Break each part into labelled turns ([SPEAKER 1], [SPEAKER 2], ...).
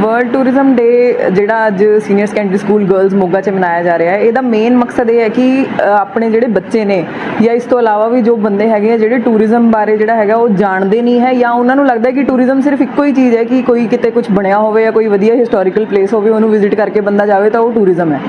[SPEAKER 1] World tourism day ਜਿਹੜਾ ਅੱਜ senior secondary school girls Moga 'ਚ ਮਨਾਇਆ ਜਾ ਰਿਹਾ ਹੈ, ਇਹਦਾ ਮੇਨ ਮਕਸਦ ਇਹ ਹੈ ਕਿ ਆਪਣੇ ਜਿਹੜੇ ਬੱਚੇ ਨੇ ਜਾਂ ਇਸ ਤੋਂ ਇਲਾਵਾ ਵੀ ਜੋ ਬੰਦੇ ਹੈਗੇ ਆ ਜਿਹੜੇ ਟੂਰਿਜ਼ਮ ਬਾਰੇ ਜਿਹੜਾ ਹੈਗਾ ਉਹ ਜਾਣਦੇ ਨਹੀਂ ਹੈ ਜਾਂ ਉਹਨਾਂ ਨੂੰ ਲੱਗਦਾ ਕਿ ਟੂਰਿਜ਼ਮ ਸਿਰਫ ਇੱਕੋ ਹੀ ਚੀਜ਼ ਹੈ ਕਿ ਕੋਈ ਕਿਤੇ ਕੁਝ ਬਣਿਆ ਹੋਵੇ ਜਾਂ ਕੋਈ ਵਧੀਆ ਹਿਸਟੋਰੀਕਲ ਪਲੇਸ ਹੋਵੇ, ਉਹਨੂੰ ਵਿਜ਼ਿਟ ਕਰਕੇ ਬੰਦਾ ਜਾਵੇ ਤਾਂ ਉਹ ਟੂਰਿਜ਼ਮ ਹੈ।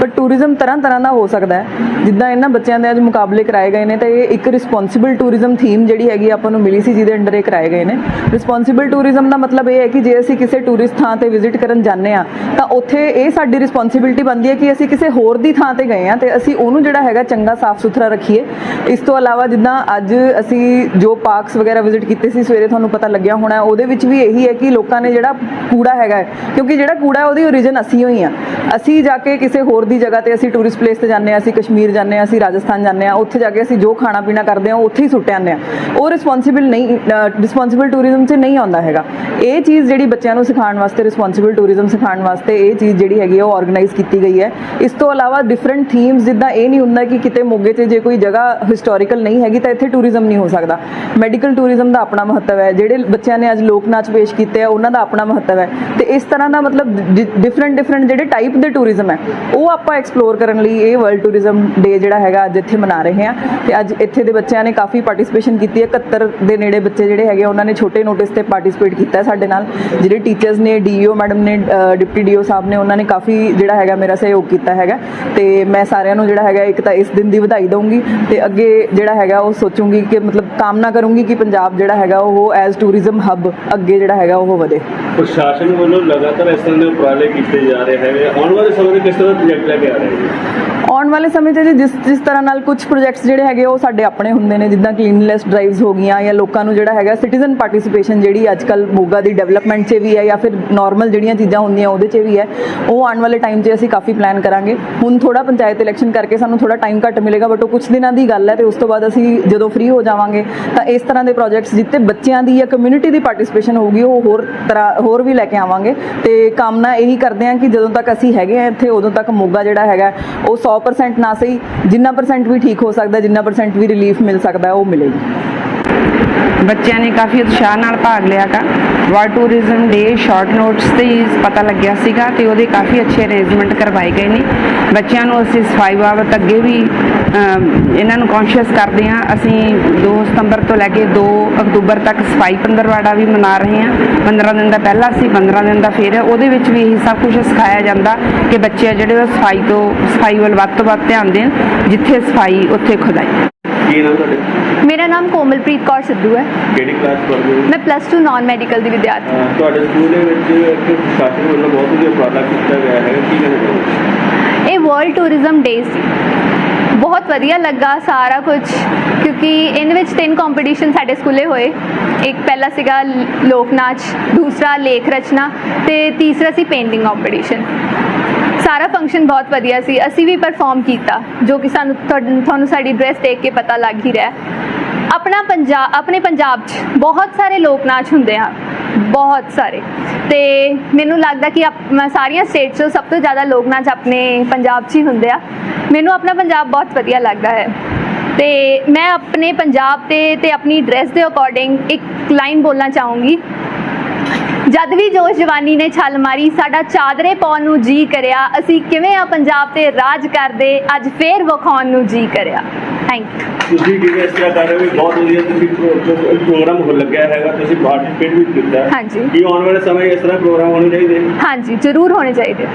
[SPEAKER 1] ਪਰ ਟੂਰਿਜ਼ਮ ਤਰ੍ਹਾਂ ਤਰ੍ਹਾਂ ਦਾ ਹੋ ਸਕਦਾ ਹੈ। ਜਿੱਦਾਂ ਇਹਨਾਂ ਬੱਚਿਆਂ ਦੇ ਅੱਜ ਮੁਕਾਬਲੇ ਕਰਾਏ ਗਏ ਨੇ ਤਾਂ ਇਹ ਇੱਕ ਰਿਸਪੌਂਸਿਬਲ ਟੂਰਿਜ਼ਮ ਥੀਮ ਜਿਹੜੀ ਹੈਗੀ ਆਪਾਂ ਨੂੰ ਮਿਲੀ ਸੀ ਜਿਹਦੇ ਅੰਡਰ ਇਹ ਕਰਾਏ ਗਏ ਨੇ। ਰਿਸਪੌਂਸਿਬਲ ਟੂਰਿਜ਼ਮ ਦਾ ਮਤਲਬ ਇਹ ਹੈ ਕਿ ਜੇ ਅਸੀਂ ਕਿਸੇ ਟੂਰਿਸਟ ਥਾਂ ਤੇ ਵਿਜ਼ਿਟ ਕਰਨ ਜਾਂਦੇ ਆ ਤਾਂ ਉੱਥੇ ਇਹ ਸਾਡੀ ਰਿਸਪੌਂਸਿਬਿਲਟੀ ਬਣਦੀ ਹੈ ਕਿ ਅਸੀਂ ਕਿਸੇ ਹੋਰ ਦੀ ਥਾਂ ਤੇ ਗਏ ਆ ਤੇ ਅਸੀਂ ਉਹਨੂੰ ਜਿਹੜਾ ਹੈਗਾ ਚੰਗਾ ਸਾਫ਼ ਸੁਥਰਾ ਰੱਖੀਏ। ਇਸ ਤੋਂ ਇਲਾਵਾ ਜਿੱਦਾਂ ਅੱਜ ਅਸੀਂ ਜੋ ਪਾਰਕਸ ਵਗੈਰਾ ਵਿਜ਼ਿਟ ਕੀਤੇ ਸੀ ਸਵੇਰੇ ਤੁਹਾਨੂੰ ਪਤਾ ਲੱਗਿਆ ਹੋਣਾ ਉਹਦੇ ਵਿੱਚ ਵੀ ਇਹੀ ਹੈ ਕਿ ਲੋਕਾਂ ਨੇ ਜਿਹੜਾ ਕੂੜਾ ਹੈਗਾ ਹੈ, ਕਿਉਂਕਿ ਜਿਹੜਾ ਕੂੜਾ ਹੈ ਉਹਦੀ origin ਅਸੀਂ ਹੋਈ ਆ ਅਸੀਂ ਜਾ ਕੇ ਕਿਸੇ ਹੋਰ ਦੀ ਜਗ੍ਹਾ ਤੇ ਅਸੀਂ ਟੂਰਿਸਟ ਪਲੇਸ ਤੇ ਜਾਂਦੇ ਆ ਅਸੀਂ ਕਸ਼ਮੀਰ ਜਾਂਦੇ ਆ ਅਸੀਂ ਰਾਜਸਥਾਨ ਜਾਂਦੇ ਆ ਉੱਥੇ ਜਾ ਕੇ ਅਸੀਂ ਜੋ ਖਾਣਾ ਪੀਣਾ ਕਰਦੇ ਆ ਉਹ ਉੱਥੇ ਹੀ ਸੁੱਟ ਆਉਂਦੇ ਆ ਉਹ ਰਿਸਪੌਂਸਿਬਲ ਨਹੀਂ ਰਿਸਪੌਂਸਿਬਲ ਟੂਰਿਜ਼ਮ 'ਚ ਨਹੀਂ ਆਉਂਦਾ ਹੈਗਾ। ਇਹ ਚੀਜ਼ ਜਿਹੜੀ ਬੱਚਿਆਂ ਨੂੰ ਸਿਖਾਉਣ ਵਾਸਤੇ ਰਿਸਪੌਂਸਿਬਲ ਟੂਰਿਜ਼ਮ ਸਿਖਾਉਣ ਵਾਸਤੇ ਇਹ ਚੀਜ਼ ਜਿਹੜੀ ਹੈਗੀ ਆ, ਉਹ ਆਰਗੇਨਾਈਜ਼ ਕੀਤੀ ਗਈ ਹੈ। ਇਸ ਤੋਂ ਇਲਾਵਾ ਡਿਫਰੈਂਟ ਥੀਮਸ ਜਿੱਦਾਂ ਇਹ ਨਹੀਂ ਹੁੰਦਾ ਕਿ ਕਿਤੇ ਮੋਗੇ 'ਚ ਜੇ ਕੋਈ ਜਗ੍ਹਾ ਹਿਸਟੋਰੀਕਲ ਨਹੀਂ ਹੈਗੀ ਤਾਂ ਇੱਥੇ ਟੂਰਿਜ਼ਮ ਨਹੀਂ ਹੋ ਸਕਦਾ। ਮੈਡੀਕਲ ਟੂਰਿਜ਼ਮ ਦਾ ਆਪਣਾ ਮਹੱਤਵ ਹੈ। ਜਿਹੜੇ ਬੱਚਿਆਂ ਨੇ ਅੱਜ ਲੋਕ ਨਾਚ ਪੇਸ਼ ਕੀਤੇ ਆ, ਉਹਨਾਂ ਦਾ ਆਪਣਾ ਮਹੱਤਵ ਹੈ। ਤੇ ਇਸ ਤਰ੍ਹਾਂ ਦਾ ਮਤਲਬ ਡਿਫਰੈਂਟ ਡਿਫਰੈਂਟ ਜਿਹੜੇ ਟਾਈਪ ਦੇ ਟੂਰਿਜ਼ਮ ਹੈ। ਉਹ ਆਪਾਂ ਐਕਸਪਲੋਰ ਕਰਨ ਲਈ ਇਹ ਵਰਲਡ ਟੂਰਿਜ਼ਮ ਡੇ ਜਿਹੜਾ ਹੈਗਾ ਅੱਜ ਇੱਥੇ ਮਨਾ ਰਹੇ ਹਾਂ। ਤੇ ਅੱਜ ਇੱਥੇ ਦੇ ਬੱਚਿਆਂ ਨੇ ਕਾਫੀ ਪਾਰਟਿਸਿਪੇਸ਼ਨ ਕੀਤੀ ਹੈ। 71 ਦੇ ਨੇੜੇ ਬੱਚੇ ਜਿਹੜੇ ਹੈਗੇ ਉਹਨਾਂ ਨੇ ਛੋਟੇ ਨੋਟਿਸ ਤੇ ਪਾਰਟਿਸਿਪੇਟ ਕੀਤਾ ਸਾਡੇ ਨਾਲ। ਜਿਹੜੇ ਟੀਚਰਸ ਨੇ ਡੀਓ ਮੈਡਮ ਨੇ ਡਿਪਟੀ ਡੀਓ ਸਾਹਿਬ ਨੇ, ਉਹਨਾਂ ਨੇ ਕਾਫੀ ਜਿਹੜਾ ਹੈਗਾ ਮੇਰਾ ਸਹਿਯੋਗ ਕੀਤਾ ਹੈਗਾ। ਤੇ ਮੈਂ ਸਾਰਿਆਂ ਨੂੰ ਜਿਹੜਾ ਹੈਗਾ ਇੱਕ ਤਾਂ ਇਸ ਦਿਨ ਦੀ ਵਧਾਈ ਦਊਂਗੀ ਤੇ ਅੱਗੇ ਜਿਹੜਾ ਹੈਗਾ ਉਹ ਸੋਚੂੰਗੀ ਕਿ ਮਤਲਬ ਕਾਮਨਾ ਕਰੂੰਗੀ ਕਿ ਪੰਜਾਬ ਜਿਹੜਾ ਹੈਗਾ ਉਹ ਐਜ਼ ਟੂਰਿਜ਼ਮ ਹੱਬ ਅੱਗੇ ਜਿਹੜਾ ਹੈਗਾ ਉਹ ਵਧੇ।
[SPEAKER 2] ਪ੍ਰਸ਼ਾਸਨ ਵੱਲੋਂ ਲਗਾਤਾਰ ਇਸ ਤਰ੍ਹਾਂ ਦੇ ਉਪਰਾਲੇ ਕੀਤੇ ਜਾ ਰਹੇ ਹੈਗੇ ਆਉਣ ਵਾਲੇ ਸਮੇਂ ਦੇ ਕਿਸ ਤਰ੍ਹਾਂ ਪ੍ਰੋਜੈਕਟ ਲੈ ਕੇ ਆ ਰਹੇ ਨੇ
[SPEAKER 1] ਆਉਣ ਵਾਲੇ ਸਮੇਂ 'ਚ ਜੀ, ਜਿਸ ਜਿਸ ਤਰ੍ਹਾਂ ਨਾਲ ਕੁਝ ਪ੍ਰੋਜੈਕਟਸ ਜਿਹੜੇ ਹੈਗੇ ਉਹ ਸਾਡੇ ਆਪਣੇ ਹੁੰਦੇ ਨੇ, ਜਿੱਦਾਂ ਕਲੀਨਲੈਸ ਡਰਾਈਵਸ ਹੋ ਗਈਆਂ ਜਾਂ ਲੋਕਾਂ ਨੂੰ ਜਿਹੜਾ ਹੈਗਾ ਸਿਟੀਜ਼ਨ ਪਾਰਟਿਸਿਪੇਸ਼ਨ ਜਿਹੜੀ ਅੱਜ ਕੱਲ ਮੋਗਾ ਦੀ ਡਿਵੈਲਪਮੈਂਟ 'ਚ ਵੀ ਹੈ ਜਾਂ ਫਿਰ ਨਾਰਮਲ ਜਿਹੜੀਆਂ ਚੀਜ਼ਾਂ ਹੁੰਦੀਆਂ ਉਹਦੇ 'ਚ ਵੀ ਹੈ, ਉਹ ਆਉਣ ਵਾਲੇ ਟਾਈਮ 'ਚ ਅਸੀਂ ਕਾਫੀ ਪਲਾਨ ਕਰਾਂਗੇ। ਹੁਣ ਥੋੜਾ ਪੰਚਾਇਤ ਇਲੈਕਸ਼ਨ ਕਰਕੇ ਸਾਨੂੰ ਥੋੜਾ ਟਾਈਮ ਘੱਟ ਮਿਲੇਗਾ ਬਟ ਉਹ ਕੁਝ ਦਿਨਾਂ ਦੀ ਗੱਲ ਹੈ ਤੇ ਉਸ ਤੋਂ ਬਾਅਦ ਅਸੀਂ ਜਦੋਂ ਫ੍ਰੀ ਹੋ ਜਾਵਾਂਗੇ, ਤਾਂ ਇਸ ਤਰ੍ਹਾਂ ਦੇ ਪ੍ਰੋਜੈਕਟਸ ਜਿੱਤੇ ਬੱਚਿਆਂ ਦੀ ਜਾਂ ਕਮਿਊਨਿਟੀ ਦੀ ਪਾਰਟਿਸਿਪੇਸ਼ਨ ਹੋਊਗੀ, ਉਹ ਹੋਰ ਤਰ੍ਹਾਂ, ਹੋਰ ਵੀ ਲੈ ਕੇ ਆਵਾਂਗੇ। ਤੇ ਕਾਮਨਾ ਇਹੀ ਕਰਦੇ ਹਾਂ ਕਿ ਜਦੋਂ ਤੱਕ ਅਸੀਂ ਹੈਗੇ ਆ ਇੱਥੇ, ਉਦੋਂ ਤੱਕ ਮੋਗਾ ਜਿਹੜਾ ਹੈਗਾ, ਉਹ 100% ਨਾ ਸਹੀ, ਜਿੰਨਾ ਪਰਸੈਂਟ ਵੀ ਠੀਕ ਹੋ ਸਕਦਾ, ਜਿੰਨਾ ਪਰਸੈਂਟ ਵੀ ਰਿਲੀਫ ਮਿਲ ਸਕਦਾ, ਉਹ ਮਿਲੇਗੀ।
[SPEAKER 3] ਬੱਚਿਆਂ ਨੇ ਕਾਫੀ ਉਤਸ਼ਾਹ ਨਾਲ ਭਾਗ ਲਿਆ ਗਾ। World tourism day short notes ਤੇ ਹੀ ਪਤਾ ਲੱਗਿਆ ਸੀਗਾ ਤੇ ਉਹਦੇ ਕਾਫੀ ਅੱਛੇ ਅਰੇਂਜਮੈਂਟ ਕਰਵਾਏ ਗਏ ਨੇ। ਬੱਚਿਆਂ ਨੂੰ ਅਸੀਂ ਸਫ਼ਾਈ ਬਾਬਤ ਅੱਗੇ ਵੀ ਇਹਨਾਂ ਨੂੰ ਕੌਨਸ਼ੀਅਸ ਕਰਦੇ ਹਾਂ। ਅਸੀਂ 2 ਸਤੰਬਰ ਤੋਂ ਲੈ ਕੇ 2 ਅਕਤੂਬਰ ਤੱਕ ਸਫ਼ਾਈ ਪੰਦਰਵਾੜਾ ਵੀ ਮਨਾ ਰਹੇ ਹਾਂ। 15 ਦਿਨ ਦਾ ਪਹਿਲਾ ਸੀ 15 ਦਿਨ ਦਾ ਫਿਰ ਉਹਦੇ ਵਿੱਚ ਵੀ ਇਹੀ ਸਭ ਕੁਝ ਸਿਖਾਇਆ ਜਾਂਦਾ ਕਿ ਬੱਚੇ ਆ ਜਿਹੜੇ ਉਹ ਸਫ਼ਾਈ ਤੋਂ, ਸਫ਼ਾਈ ਵੱਲ ਵੱਧ ਤੋਂ ਵੱਧ ਧਿਆਨ ਦੇਣ, ਜਿੱਥੇ ਸਫ਼ਾਈ ਉੱਥੇ ਖੁਦਾਈ।
[SPEAKER 2] ਕੀ ਨਾਮ ਤੁਹਾਡੇ?
[SPEAKER 4] ਮੇਰਾ ਨਾਮ ਕੋਮਲਪ੍ਰੀਤ ਕੌਰ ਸਿੱਧੂ ਹੈ।
[SPEAKER 2] ਕਿਹੜੀ ਕਲਾਸ ਪੜ੍ਹਦੇ ਹੋ
[SPEAKER 4] ਮੈਂ ਪਲੱਸ 2 ਨਾਨ ਮੈਡੀਕਲ ਦੀ ਵਿਦਿਆਰਥੀ
[SPEAKER 2] ਅਹ ਤੁਹਾਡੇ ਸਕੂਲ ਦੇ ਵਿੱਚ ਇੱਕ ਪ੍ਰਸ਼ਾਸਨ ਵੱਲੋਂ ਬਹੁਤ ਵਧੀਆ ਉਪਰਾਲਾ ਕੀਤਾ ਗਿਆ ਹੈ। ਕੀ ਕਹਿਣਾ ਚਾਹੋਗੇ
[SPEAKER 4] ਇਹ ਵਰਲਡ ਟੂਰਿਜ਼ਮ ਡੇ ਸੀ। ਬਹੁਤ ਵਧੀਆ ਲੱਗਾ ਸਾਰਾ ਕੁਝ ਕਿਉਂਕਿ ਇਹਦੇ ਵਿੱਚ ਤਿੰਨ ਕੰਪੀਟੀਸ਼ਨ ਸਾਡੇ ਸਕੂਲੇ ਹੋਏ। ਇੱਕ ਪਹਿਲਾ ਸੀਗਾ ਲ- ਲੋਕ ਨਾਚ ਦੂਸਰਾ ਲੇਖ ਰਚਨਾ ਤੇ ਤੀਸਰਾ ਸੀ ਪੇਂਟਿੰਗ ਕੰਪੀਟੀਸ਼ਨ ਸਾਰਾ ਫੰਕਸ਼ਨ ਬਹੁਤ ਵਧੀਆ ਸੀ। ਅਸੀਂ ਵੀ ਪਰਫਾਰਮ ਕੀਤਾ, ਜੋ ਕਿ ਸਾਨੂੰ ਤੁਹਾਨੂੰ ਸਾਡੀ ਡਰੈਸ ਦੇਖ ਕੇ ਪਤਾ ਲੱਗ ਹੀ ਰਿਹਾ। ਆਪਣਾ ਪੰਜਾਬ ਆਪਣੇ ਪੰਜਾਬ 'ਚ ਬਹੁਤ ਸਾਰੇ ਲੋਕ ਨਾਚ ਹੁੰਦੇ ਆ। ਬਹੁਤ ਸਾਰੇ। ਤੇ ਮੈਨੂੰ ਲੱਗਦਾ ਕਿ ਆਪ- ਮੈਂ ਸਾਰੀਆਂ ਸਟੇਟਸ 'ਚੋਂ ਸਭ ਤੋਂ ਜ਼ਿਆਦਾ ਲੋਕ ਨਾਚ ਆਪਣੇ ਪੰਜਾਬ 'ਚ ਹੀ ਹੁੰਦੇ ਆ। ਮੈਨੂੰ ਆਪਣਾ ਪੰਜਾਬ ਬਹੁਤ ਵਧੀਆ ਲੱਗਦਾ ਹੈ। ਤੇ ਮੈਂ ਆਪਣੇ ਪੰਜਾਬ ਤੇ ਤੇ ਆਪਣੀ ਡਰੈਸ ਦੇ ਅਕੋਰਡਿੰਗ ਇੱਕ ਲਾਈਨ ਬੋਲਣਾ ਚਾਹੂੰਗੀ। ਜਦ ਵੀ ਜੋਸ਼ ਜਵਾਨੀ ਨੇ ਛਲ ਮਾਰੀ ਸਾਡਾ ਚਾਦਰੇ ਪਾਉਣ ਨੂੰ ਜੀ ਕਰਿਆ। ਅਸੀਂ ਕਿਵੇਂ ਆ ਪੰਜਾਬ ਤੇ ਰਾਜ ਕਰਦੇ ਅੱਜ ਫੇਰ ਵਿਖਾਉਣ ਨੂੰ ਜੀ ਕਰਿਆ। ਥੈਂਕ ਯੂ
[SPEAKER 2] ਤੁਸੀਂ ਕੀ ਇਸ ਤਰ੍ਹਾਂ ਕਰ ਰਹੇ ਹੋ? ਬਹੁਤ ਵਧੀਆ ਤੁਸੀਂ ਪ੍ਰੋਗਰਾਮ ਹੋ ਲੱਗਿਆ ਹੈਗਾ ਤੁਸੀਂ ਪਾਰਟਿਸਿਪੇਟ ਵੀ ਕੀਤਾ।
[SPEAKER 4] ਹਾਂਜੀ।
[SPEAKER 2] ਕੀ ਆਉਣ ਵਾਲੇ ਸਮੇਂ ਇਸ ਤਰ੍ਹਾਂ ਪ੍ਰੋਗਰਾਮ ਹੋਣੇ ਚਾਹੀਦੇ?
[SPEAKER 4] ਹਾਂਜੀ ਜ਼ਰੂਰ ਹੋਣੇ ਚਾਹੀਦੇ।